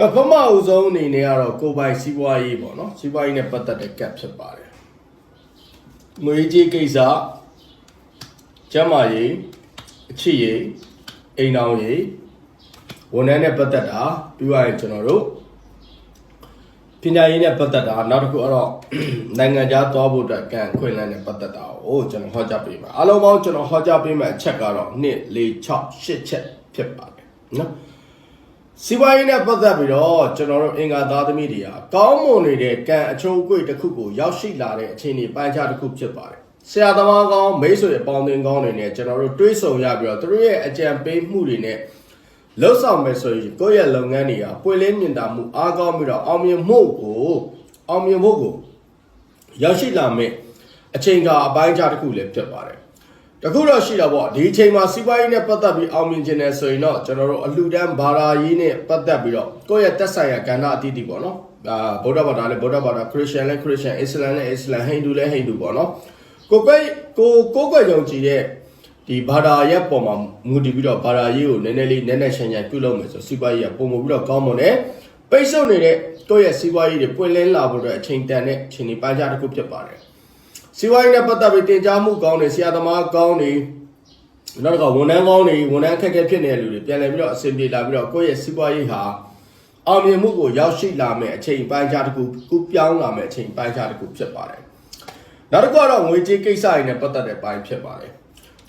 ပထမအဦးဆုံးအနေနဲ့ကတော့ကိုယ်ပိုင်စီးပွားရေးပေါ့နော်စီးပွားရေးနဲ့ပတ်သက်တဲ့ကတ်ဖြစ်ပါတယ်ငွေကြေးကိစ္စကျန်းမာရေးအချစ်ရေးအိမ်အောင်ရေးဝန်ထမ်းနဲ့ပတ်သက်တာပြီးသွားရင်ကျွန်တော်တို့ပညာရေးနဲ့ပတ်သက်တာနောက်တစ်ခုကတော့နိုင်ငံခြားသွားဖို့အတွက်ကံခွင့်လန်းနဲ့ပတ်သက်တာကိုကျွန်တော်ဟောကြားပေးမှာအားလုံးပေါင်းကျွန်တော်ဟောကြားပေးမယ့်အချက်ကတော့1 4 6 8ချက်ဖြစ်ပါတယ်နော် စီးပွားရေးနဲ့ပတ်သက်ပြီးတော့ကျွန်တော်တို့အင်္ဂါသားသမီးတွေကကောင်းမွန်နေတဲ့ကံအချိုးအကွေ့တစ်ခုကိုရောက်ရှိလာတဲ့အခြေအနေပိုင်းခြားတစ်ခုဖြစ်ပါတယ်။ဆရာသမားကောင်းမိတ်ဆွေအပေါင်းအသင်းကောင်းတွေနဲ့ကျွန်တော်တို့တွေးဆုံရပြီးတော့သူတို့ရဲ့အကြံပေးမှုတွေနဲ့လှုပ်ဆောင်မယ်ဆိုရင်ကိုယ့်ရဲ့လုပ်ငန်းတွေကပွင့်လင်းမြင်သာမှုအားကောင်းပြီးတော့အောင်မြင်မှုကိုအောင်မြင်မှုကိုရောက်ရှိလာမယ့်အချိန်ကအပိုင်းခြားတစ်ခုလည်းဖြစ်ပါတယ်။ တခုတော့ရှိတာပေါ့ဒီအချိန်မှာစီးပွားရေးနဲ့ပတ်သက်ပြီးအောင်မြင်ခြင်းနဲ့ဆိုရင်တော့ကျွန်တော်တို့အလှူဒန်းဘာသာရေးနဲ့ပတ်သက်ပြီးတော့ကိုယ့်ရဲ့တက်ဆိုင်ရာကဏ္ဍအသီးသီးပေါ့နော်အာဗုဒ္ဓဘာသာလည်းဗုဒ္ဓဘာသာခရစ်ယာန်လည်းခရစ်ယာန်အစ္စလာမ်လည်းအစ္စလာမ်ဟိန္ဒူလည်းဟိန္ဒူပေါ့နော်ကိုကိုယ်ကိုကိုကိုယ်ယုံကြည်တဲ့ဒီဘာသာရဲ့ပုံမှာမူတည်ပြီးတော့ဘာသာရေးကိုနည်းနည်းလေးနည်းနည်းရှင်းရှင်းပြုလုပ်မယ်ဆိုစီးပွားရေးကပုံမပြီးတော့ကောင်းမွန်တယ်ပိတ်ဆို့နေတဲ့ကိုယ့်ရဲ့စီးပွားရေးတွေပွင့်လင်းလာဖို့အတွက်အချိန်တန်တဲ့အချိန်ဒီပိုင်းခြားတစ်ခုဖြစ်ပါတယ် စီဝိုင်းနဲ့ပတ်သက်ပြီးတင် जा မှုကောင်းတယ်ဆရာသမားကောင်းတယ်နောက်တစ်ခါဝန်ထမ်းကောင်းတွေဝန်ထမ်းခက်ခဲဖြစ်နေတဲ့လူတွေပြန်လည်ပြီးတော့အဆင်ပြေလာပြီးတော့ကိုယ့်ရဲ့စီးပွားရေးဟာအောင်မြင်မှုကိုရောက်ရှိလာမယ့်အချိန်ပိုင်းခြားတစ်ခုကူပြောင်းလာမယ့်အချိန်ပိုင်းခြားတစ်ခုဖြစ်ပါတယ်နောက်တစ်ခုကတော့ငွေကြေးကိစ္စတွေနဲ့ပတ်သက်တဲ့ပိုင်းဖြစ်ပါတယ်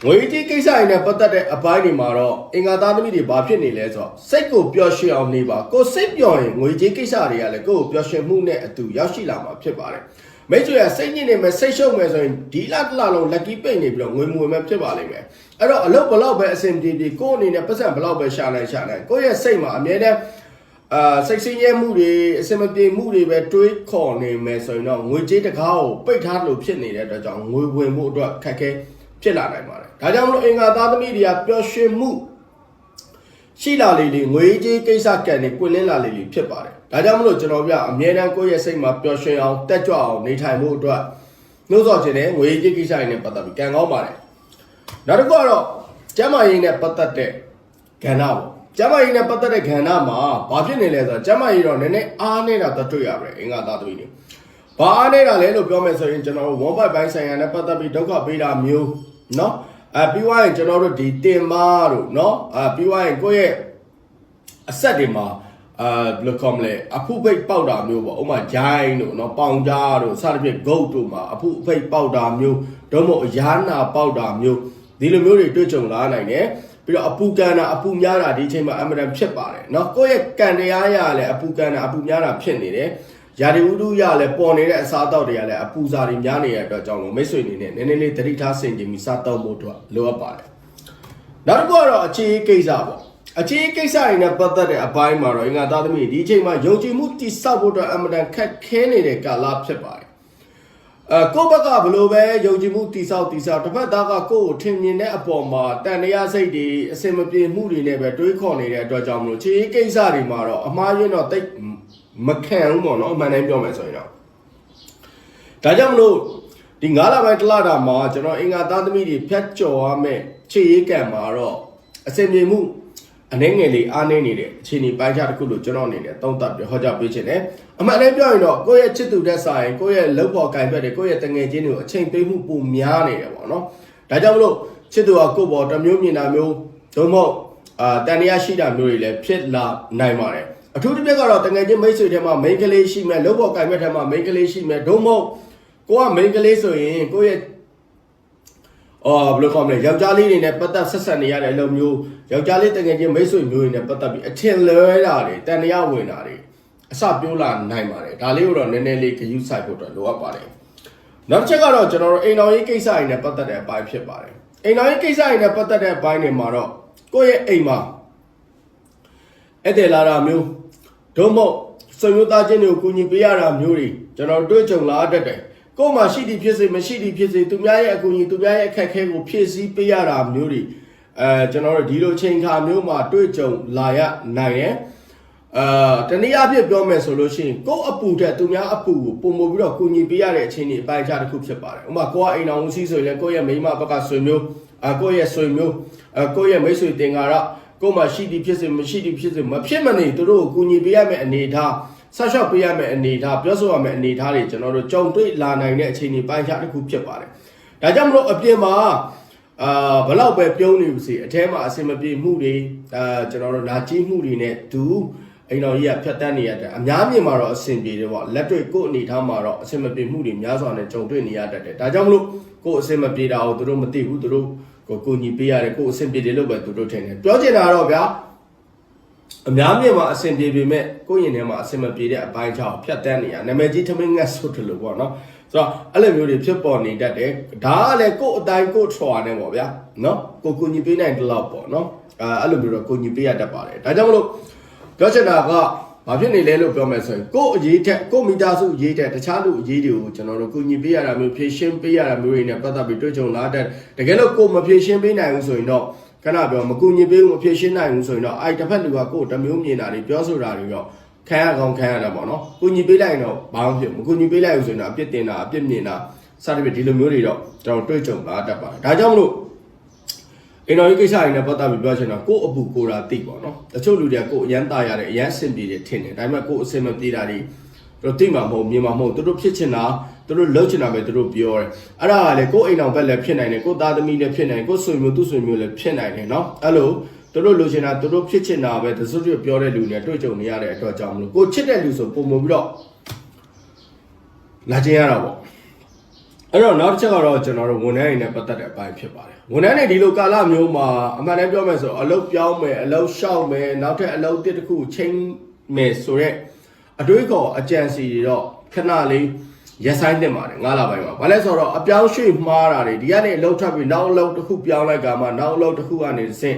ငွေကြေးကိစ္စတွေနဲ့ပတ်သက်တဲ့အပိုင်းတွေမှာတော့အင်္ဂါသားသမီးတွေဘာဖြစ်နေလဲဆိုတော့စိတ်ကိုပျော်ရွှင်အောင်နေပါကိုယ်စိတ်ပျော်ရင်ငွေကြေးကိစ္စတွေကလည်းကိုယ့်ကိုပျော်ရွှင်မှုနဲ့အတူရောက်ရှိလာမှာဖြစ်ပါတယ် မိတ်ဆွေကစိတ်ညစ်နေမယ်စိတ်ရှုပ်မယ်ဆိုရင်ဒီလတစ်လလုံး lucky ပိတ်နေပြီးတော့ငွေမွေမဲ့ဖြစ်ပါလိမ့်မယ်အဲ့တော့အလုပ်ဘလောက်ပဲအဆင်ပြေပြေကိုယ့်အနေနဲ့ပတ်စံဘလောက်ပဲရှာနိုင်ရှာနိုင်ကိုယ့်ရဲ့စိတ်မှာအမြဲတမ်းအာစိတ်ဆင်းရဲမှုတွေအစင်မပြေမှုတွေပဲတွေးခေါ်နေမယ်ဆိုရင်တော့ငွေကြေးတကားကိုပိတ်ထားလို့ဖြစ်နေတဲ့အတွက်ကြောင့်ငွေဝင်မှုအတွက်ခက်ခဲဖြစ်လာနိုင်ပါတယ်ဒါကြောင့်မလို့အင်္ဂါသားသမီးတွေကပျော်ရွှင်မှု ရှိလာလေလေငွေကြေးကိစ္စကံနေပွင့်လင်းလာလေလေဖြစ်ပါတယ်။ဒါကြောင့်မလို့ကျွန်တော်ပြအမြဲတမ်းကိုယ့်ရဲ့စိတ်မှာပျော်ရွှင်အောင်တက်ကြွအောင်နေထိုင်မှုအတွက်နှိုးဆော်ခြင်းနဲ့ငွေကြေးကိစ္စတွေနဲ့ပတ်သက်ပြီးကံကောင်းပါတယ်။နောက်တစ်ခုကတော့ကျမ်းမာရေးနဲ့ပတ်သက်တဲ့ကဏ္ဍပေါ့။ကျမ်းမာရေးနဲ့ပတ်သက်တဲ့ကဏ္ဍမှာဘာဖြစ်နေလဲဆိုတော့ကျမ်းမာရေးတော့နည်းနည်းအားနေတာတတွေ့ရပါတယ်အင်္ဂါသားသမီးတွေ။ဘာအားနေတာလဲလို့ပြောမယ်ဆိုရင်ကျွန်တော်တို့ဝမ်ဘိုက်ပိုင်းဆိုင်ရာနဲ့ပတ်သက်ပြီးဒုက္ခပေးတာမျိုးเนาะ အဲပြီးွားရင်ကျွန်တော်တို့ဒီတင်မာတို့เนาะအဲပြီးွားရင်ကိုယ့်ရဲ့ အဆက်တွေမှာအာဘယ်လိုခေါ်မလဲအဖုဖိတ်ပေါက်တာမျိုးပေါ့ဥပမာဂျိုင်းတို့เนาะပေါင်ကြားတို့စသဖြင့်ဂုတ်တို့မှာအဖုဖိတ်ပေါက်တာမျိုးတော့မဟုတ်အရားနာပေါက်တာမျိုးဒီလိုမျိုးတွေတွေ့ကြုံလာနိုင်တယ်ပြီးတော့အပူကန်တာအပူများတာဒီအချိန်မှာအမှန်တန်ဖြစ်ပါတယ်เนาะကိုယ့်ရဲ့ကံတရားရလည်းအပူကန်တာအပူများတာဖြစ်နေတယ် ရာဒီဥဒုရလည်းပေါ်နေတဲ့အစားအသောက်တွေကလည်းအပူစာတွေများနေတဲ့အတွက်ကြောင့်လို့မိတ်ဆွေအနေနဲ့နည်းနည်းလေးသတိထားဆင်ခြင်ပြီးစားတော့ဖို့အတွက်လိုအပ်ပါတယ်နောက်တစ်ခုကတော့အခြေအေးကိစ္စပေါ့အခြေအေးကိစ္စတွေနဲ့ပတ်သက်တဲ့အပိုင်းမှာတော့အင်္ဂါသားသမီးဒီအချိန်မှာယုံကြည်မှုတိဆောက်ဖို့အတွက်အမှန်တန်ခက်ခဲနေတဲ့ကာလဖြစ်ပါတယ်အဲကိုယ့်ဘက်ကဘယ်လိုပဲယုံကြည်မှုတိဆောက်တိဆောက်တစ်ဖက်သားကကိုယ့်ကိုထင်မြင်တဲ့အပေါ်မှာတန်တရားစိတ်တွေအစင်မပြေမှုတွေနဲ့ပဲတွေးခေါ်နေတဲ့အတွက်ကြောင့်မလို့အခြေအေးကိစ္စတွေမှာတော့အမှားယွင်းတော့တိတ် မခံဘူးပေါ့နော်အမှန်တိုင်းပြောမယ်ဆိုရင်တော့ဒါကြောင့်မလို့ဒီ9လပိုင်းတစ်လတာမှာကျွန်တော်အင်္ဂါသားသမီးတွေဖြတ်ကျော်ရမယ့်ခြေရေးကံမှာတော့အစင်ပြေမှုအနေငယ်လေးအားနည်းနေတဲ့အခြေအနေပိုင်းခြားတစ်ခုလို့ကျွန်တော်အနေနဲ့သုံးသပ်ပြီးဟောကြားပေးခြင်းတယ်အမှန်တည်းပြောရင်တော့ကိုယ့်ရဲ့ချစ်သူတဲ့ဆိုင်ကိုယ့်ရဲ့လုပ်ဖော်ကံပြတ်တွေကိုယ့်ရဲ့တငယ်ချင်းတွေကိုအချိန်ပေးမှုပုံများနေတယ်ပေါ့နော်ဒါကြောင့်မလို့ချစ်သူကကိုယ့်ဘောတစ်မျိုးမြင်တာမျိုးဒုံမဟုတ်အာတန်တရားရှိတာမျိုးတွေလည်းဖြစ်လာနိုင်ပါတယ် အထူးတစ်ပြက်ကတော့တငယ်ချင်းမိတ်ဆွေထဲမှာ main ကလေးရှိမယ်လုပ်ဖော်ကံပြတ်ထဲမှာ main ကလေးရှိမယ်ဒုံမဟုတ်ကိုက main ကလေးဆိုရင်ကိုယ့်ရဲ့အော်ဘယ်လိုခေါ်မလဲယောက်ျားလေးတွေနဲ့ပတ်သက်ဆက်ဆက်နေရတဲ့အလုပ်မျိုးယောက်ျားလေးတကယ်ချင်းမိတ်ဆွေမျိုးတွေနဲ့ပတ်သက်ပြီးအထင်လွဲတာတွေတန်တရားဝင်တာတွေအစပြောလာနိုင်ပါတယ်ဒါလေးကိုတော့နည်းနည်းလေးဂရုစိုက်ဖို့အတွက်လိုအပ်ပါတယ်နောက်တစ်ချက်ကတော့ကျွန်တော်တို့အိမ်တော်ရေးကိစ္စတွေနဲ့ပတ်သက်တဲ့အပိုင်းဖြစ်ပါတယ်အိမ်တော်ရေးကိစ္စတွေနဲ့ပတ်သက်တဲ့အပိုင်းတွေမှာတော့ကိုယ့်ရဲ့အိမ်မှာအဲ့တဲ့လာတာမျိုး ဒုမဟုတ်ဆွေမျိုးသားချင်းတွေကိုကူညီပေးရတာမျိုးတွေကျွန်တော်တွေ့ကြုံလာတတ်တယ်ကိုယ်မှာရှိသည်ဖြစ်စေမရှိသည်ဖြစ်စေသူများရဲ့အကူအညီသူများရဲ့အခက်အခဲကိုဖြည့်ဆည်းပေးရတာမျိုးတွေအဲကျွန်တော်တို့ဒီလိုချိန်ခါမျိုးမှာတွေ့ကြုံလာရနိုင်ရဲ့အာတနည်းအားဖြင့်ပြောမယ်ဆိုလို့ရှိရင်ကိုယ့်အပူတဲ့သူများအပူကိုပုံမပြီးတော့ကူညီပေးရတဲ့အခြေအနေအပိုင်းခြားတစ်ခုဖြစ်ပါတယ်ဥပမာကိုယ့်ကအိမ်တော်ဦးစီးဆိုရင်လည်းကိုယ့်ရဲ့မိန်းမဘက်ကဆွေမျိုးအာကိုယ့်ရဲ့ဆွေမျိုးအာကိုယ့်ရဲ့မိတ်ဆွေတင်ကာရ ကိုယ်မှရှိသည်ဖြစ်စေမရှိသည်ဖြစ်စေမဖြစ်မနေသူတို့ကိုကူညီပေးရမယ့်အနေအထားဆက်လျှောက်ပေးရမယ့်အနေအထားပြောဆိုရမယ့်အနေအထားတွေကျွန်တော်တို့ကြုံတွေ့လာနိုင်တဲ့အခြေအနေပိုင်းခြားတစ်ခုဖြစ်ပါတယ်ဒါကြောင့်မလို့အပြင်မှာအာဘလောက်ပဲပြုံးနေပါစေအထဲမှာအစင်မပြေမှုတွေအာကျွန်တော်တို့နာကျင်မှုတွေနဲ့ဒူအိမ်တော်ကြီးကဖြတ်တန်းနေရတဲ့အများမြင်မှာတော့အဆင်ပြေတယ်ပေါ့လက်တွေ့ကိုယ့်အနေထားမှာတော့အဆင်မပြေမှုတွေများစွာနဲ့ကြုံတွေ့နေရတတ်တယ်ဒါကြောင့်မလို့ကိုယ့်အဆင်မပြေတာကိုသူတို့မသိဘူးသူတို့ ကိုကိုညီပေးရတယ်ကိုယ့်အဆင်ပြေတယ်လို့ပဲသူတို့ထင်တယ်ပြောချင်တာတော့ဗျာအများမြင်မှာအဆင်ပြေပေမဲ့ကိုယ့်ရင်ထဲမှာအဆင်မပြေတဲ့အပိုင်းချောင်းဖြတ်တန်းနေရနာမည်ကြီးထမင်းငတ်ဆိုတယ်လို့ပေါ့နော်ဆိုတော့အဲ့လိုမျိုးတွေဖြစ်ပေါ်နေတတ်တယ်ဒါကလည်းကိုယ့်အတိုင်းကိုယ့်ထွာနဲ့ပေါ့ဗျာနော်ကိုကိုညီပေးနိုင်တဲ့လောက်ပေါ့နော်အဲအဲ့လိုမျိုးတော့ကိုညီပေးရတတ်ပါတယ်ဒါကြောင့်မလို့ပြောချင်တာက ဘာဖြစ်နေလဲလို့ပြောမယ်ဆိုရင်ကို့အရေးထက်ကို့မိသားစုအရေးထက်တခြားလူအရေးတွေကိုကျွန်တော်တို့ကုညီပေးရတာမျိုးဖြည့်ရှင်းပေးရတာမျိုးတွေနဲ့ပတ်သက်ပြီးတွေ့ကြုံလာတဲ့တကယ်လို့ကို့မဖြည့်ရှင်းပေးနိုင်ဘူးဆိုရင်တော့ခဏပြောမကုညီပေးဘူးမဖြည့်ရှင်းနိုင်ဘူးဆိုရင်တော့အဲ့တစ်ဖက်လူကကို့တမျိုးမြင်တာတွေပြောဆိုတာတွေတော့ခံရကောင်းခံရတာပေါ့နော်ကုညီပေးလိုက်ရင်တော့ဘာမှဖြစ်မကုညီပေးလိုက်ဘူးဆိုရင်တော့အပြစ်တင်တာအပြစ်မြင်တာစသဖြင့်ဒီလိုမျိုးတွေတော့ကျွန်တော်တွေ့ကြုံလာတတ်ပါတယ်ဒါကြောင့်မလို့ အင်တော်ကြီးကိစ္စတွေနဲ့ပတ်သက်ပြီးပြောချင်တာကိုယ့်အပူကိုယ်တာသိပေါ့နော်တချို့လူတွေကကိုယ်အရန်ตายရတယ်အရန်အဆင်ပြေတယ်ထင်တယ်ဒါပေမဲ့ကိုယ်အဆင်မပြေတာတွေသူတို့သိမှာမဟုတ်မြင်မှာမဟုတ်သူတို့ဖြစ်ချင်တာသူတို့လှုပ်ချင်တာပဲသူတို့ပြောတယ်အဲ့ဒါကလေကိုယ်အိမ်အောင်ဘက်လည်းဖြစ်နိုင်တယ်ကိုယ်သားသမီးလည်းဖြစ်နိုင်တယ်ကိုယ်ဆွေမျိုးသူ့ဆွေမျိုးလည်းဖြစ်နိုင်တယ်နော်အဲ့လိုသူတို့လိုချင်တာသူတို့ဖြစ်ချင်တာပဲတစွတ်ပြောတဲ့လူတွေတွေ့ကြုံနေရတဲ့အတွက်ကြောင့်မလို့ကိုချစ်တဲ့လူဆိုပုံမပြီးတော့လာကျင်ရတာပေါ့ အဲ့တော့နောက်တစ်ချက်ကတော့ကျွန်တော်တို့ဝန်ထမ်းတွေနဲ့ပတ်သက်တဲ့အပိုင်းဖြစ်ပါတယ်ဝန်ထမ်းတွေဒီလိုကာလမျိုးမှာအမှန်တမ်းပြောမယ်ဆိုတော့အလုပ်ပြောင်းမယ်အလုပ်ရှောက်မယ်နောက်ထပ်အလုပ်တစ်တစ်ခုချိန်မယ်ဆိုတော့အတွေးခေါ်အကြံစီတွေတော့ခဏလေးရက်ဆိုင်တင်ပါတယ်ငါးလပိုင်းမှာဘာလဲဆိုတော့အပြောင်းရွှေ့မှားတာတွေဒီကနေအလုပ်ထပ်ပြီးနောက်အလုပ်တစ်ခုပြောင်းလိုက်ကမှနောက်အလုပ်တစ်ခုကနေတစ်ဆင့်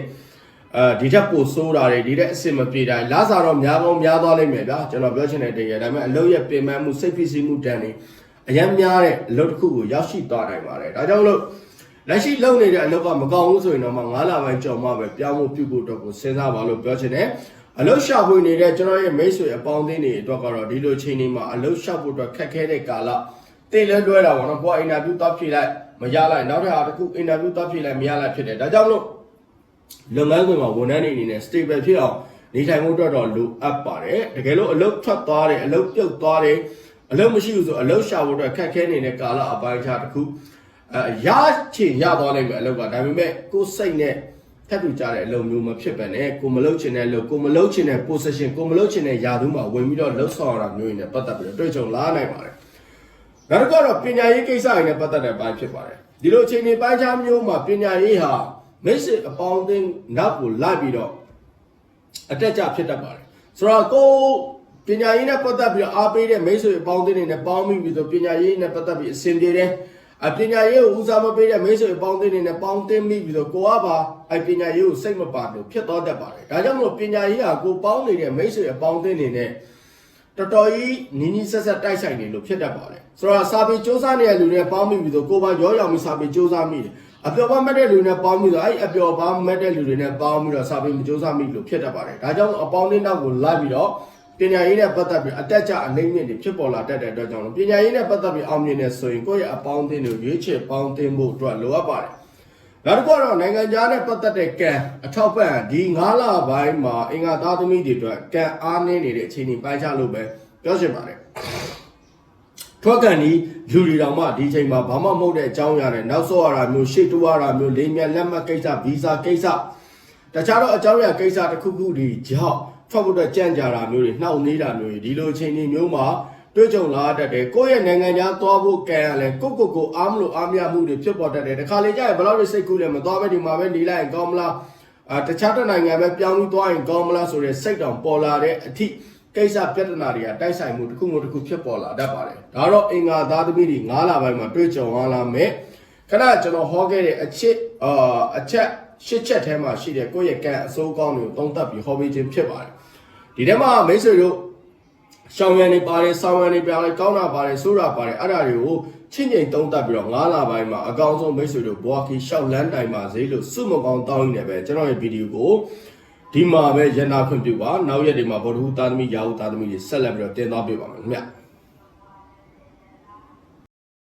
အဲဒီထက်ပိုဆိုးတာတွေဒီထက်အဆင်မပြေတာလာစားတော့များပေါင်းများသွားလိမ့်မယ်ဗျာကျွန်တော်ပြောချင်တဲ့တကယ်ဒါပေမဲ့အလုပ်ရဲ့ပြင်ပန်းမှုစိတ်ဖိစီးမှုတန်တွေ အရန်များတဲ့အလုပ်တစ်ခုကိုရောက်ရှိသွားနိုင်ပါတယ်ဒါကြောင့်မလို့လက်ရှိလုပ်နေတဲ့အလုပ်ကမကောင်းဘူးဆိုရင်တော့မှ9လပိုင်းကြော်မှပဲပြောင်းဖို့ပြုဖို့အတွက်ကိုစဉ်းစားပါလို့ပြောချင်တယ်အလုပ်ရှာဖွေနေတဲ့ကျွန်တော်ရဲ့မိတ်ဆွေအပေါင်းအသင်းတွေအတွက်ကတော့ဒီလိုချိန်တွေမှာအလုပ်ရှာဖို့အတွက်ခက်ခဲတဲ့ကာလတည်လဲလွဲတာပေါ့နော်ကိုကအင်တာဗျူးသွားဖြေလိုက်မရလိုက်နောက်ထပ်အားတစ်ခုအင်တာဗျူးသွားဖြေလိုက်မရလိုက်ဖြစ်တယ်ဒါကြောင့်မလို့လုပ်ငန်းခွင်မှာဝန်ထမ်းတွေအနေနဲ့ stable ဖြစ်အောင်နေထိုင်ဖို့အတွက်တော့လိုအပ်ပါတယ်တကယ်လို့အလုပ်ထွက်သွားတယ်အလုပ်ပြုတ်သွားတယ် အလုံးမရှိဘူးဆိုအလုံးရှာဖို့အတွက်ခက်ခဲနေတဲ့ကာလအပိုင်းခြားတစ်ခုအဲရချင်ရသွားနိုင်မယ်အလုပ်ကဒါပေမဲ့ကိုယ်စိတ်နဲ့ထပ်တူကြတဲ့အလုပ်မျိုးမဖြစ်ပဲနဲ့ကိုမလုပ်ချင်တဲ့အလုပ်ကိုမလုပ်ချင်တဲ့ position ကိုမလုပ်ချင်တဲ့ယာသူမှာဝင်ပြီးတော့လှုပ်ဆောင်ရတာမျိုးတွေနဲ့ပတ်သက်ပြီးတော့တွေ့ကြုံလာနိုင်ပါတယ်နောက်တစ်ခုကတော့ပညာရေးကိစ္စတွေနဲ့ပတ်သက်တဲ့အပိုင်းဖြစ်ပါတယ်ဒီလိုအခြေအနေပိုင်းခြားမျိုးမှာပညာရေးဟာမိတ်ဆွေအပေါင်းအသင်းနောက်ကိုလိုက်ပြီးတော့အတက်ကြဖြစ်တတ်ပါတယ်ဆိုတော့ကို ပညာရေးနဲ့ပတ်သက်ပြီးအားပေးတဲ့မိတ်ဆွေအပေါင်းအသင်းတွေနဲ့ပေါင်းမိပြီးဆိုပညာရေးနဲ့ပတ်သက်ပြီးအဆင်ပြေတယ်အပညာရေးကိုဦးစားမပေးတဲ့မိတ်ဆွေအပေါင်းအသင်းတွေနဲ့ပေါင်းသင်းမိပြီးတော့ကိုကပါအပညာရေးကိုစိတ်မပါလို့ဖြစ်တော့တတ်ပါတယ်ဒါကြောင့်မလို့ပညာရေးဟာကိုပေါင်းနေတဲ့မိတ်ဆွေအပေါင်းအသင်းတွေနဲ့တော်တော်ကြီးနီးနီးဆက်ဆက်တိုက်ဆိုင်နေလို့ဖြစ်တတ်ပါတယ်ဆိုတော့စာပေစူးစမ်းနေတဲ့လူတွေပေါင်းမိပြီးတော့ကိုပါရောရောင်ပြီးစာပေစူးစမ်းမိတယ်အပျော်ပါမက်တဲ့လူနဲ့ပေါင်းပြီးတော့အဲ့အပျော်ပါမက်တဲ့လူတွေနဲ့ပေါင်းပြီးတော့စာပေမစူးစမ်းမိလို့ဖြစ်တတ်ပါတယ်ဒါကြောင့်အပေါင်းအသင်းနောက်ကိုလိုက်ပြီးတော့ ပညာရေးနဲ့ပတ်သက်ပြီးအတက်ကြအနိုင်မြင့်တွေဖြစ်ပေါ်လာတတ်တဲ့အတွက်ကြောင့်ပညာရေးနဲ့ပတ်သက်ပြီးအောင်မြင်နေဆိုရင်ကိုယ့်ရဲ့အပေါင်းအသင်းတွေရွေးချယ်ပေါင်းသင်းဖို့အတွက်လိုအပ်ပါတယ်နောက်တစ်ခုကတော့နိုင်ငံခြားနဲ့ပတ်သက်တဲ့ကံအထောက်ပံ့ဒီ9လပိုင်းမှာအင်္ဂါသားသမီးတွေအတွက်ကံအားနည်းနေတဲ့အခြေအနေပိုင်းခြားလို့ပဲပြောချင်ပါတယ်ထွက်ကန်ဒီလူတွေတောင်မှဒီချိန်မှာဘာမှမဟုတ်တဲ့အကြောင်းအရာနဲ့နောက်ဆော့ရတာမျိုးရှေ့တိုးရတာမျိုးလိမ်မြတ်လက်မှတ်ကိစ္စဗီဇာကိစ္စတခြားတော့အကြောင်းအရာကိစ္စတစ်ခုခုဒီကြောင့် ထွက်ဖို့အတွက်ကြံ့ကြာတာမျိုးတွေနှောင့်နှေးတာမျိုးတွေဒီလိုအချိန်တွေမျိုးမှာတွေ့ကြုံလာတတ်တယ်ကိုယ့်ရဲ့နိုင်ငံသားသွားဖို့ကံရလဲကိုယ့်ကိုယ်ကိုအားမလို့အားမရမှုတွေဖြစ်ပေါ်တတ်တယ်တခါလေကြာရင်ဘယ်လောက်တွေစိတ်ကူးလဲမသွားပဲဒီမှာပဲနေလိုက်ရင်ကောင်းမလားအာတခြားတစ်နိုင်ငံပဲပြောင်းပြီးသွားရင်ကောင်းမလားဆိုတဲ့စိတ်တောင်ပေါ်လာတဲ့အထိကိစ္စပြဿနာတွေကတိုက်ဆိုင်မှုတစ်ခုမှတစ်ခုဖြစ်ပေါ်လာတတ်ပါတယ်ဒါတော့အင်္ဂါသားသမီးတွေ9လပိုင်းမှာတွေ့ကြုံရလာမယ်ခဏကျွန်တော်ဟောခဲ့တဲ့အချစ်အာအချက် ရှစ်ချက်ထဲမှာရှိတဲ့ကိုယ့်ရဲ့ကံအစိုးကောင်းတွေကိုသုံးသပ်ပြီးဟောပေးခြင်းဖြစ်ပါတယ်ဒီထဲမှာမိတ်ဆွေတို့ရှောင်းရံနေပါတယ်ဆောင်းရံနေပါတယ်ကောင်းတာပါတယ်ဆိုးတာပါတယ်အဲ့ဒါတွေကိုချင်းချင်းသုံးသပ်ပြီးတော့9လပိုင်းမှာအကောင်းဆုံးမိတ်ဆွေတို့ဘွားခီရှောက်လန်းတိုင်ပါစေလို့စုမကောင်းတောင်းနေတယ်ပဲကျွန်တော်ရဲ့ဗီဒီယိုကိုဒီမှာပဲရန်နာခွင့်ပြုပါနောက်ရက်တွေမှာဗောဓဟူသားသမီးရာဟုသားသမီးတွေဆက်လက်ပြီးတော့တင်သွားပေးပါမယ်ခင်ဗျ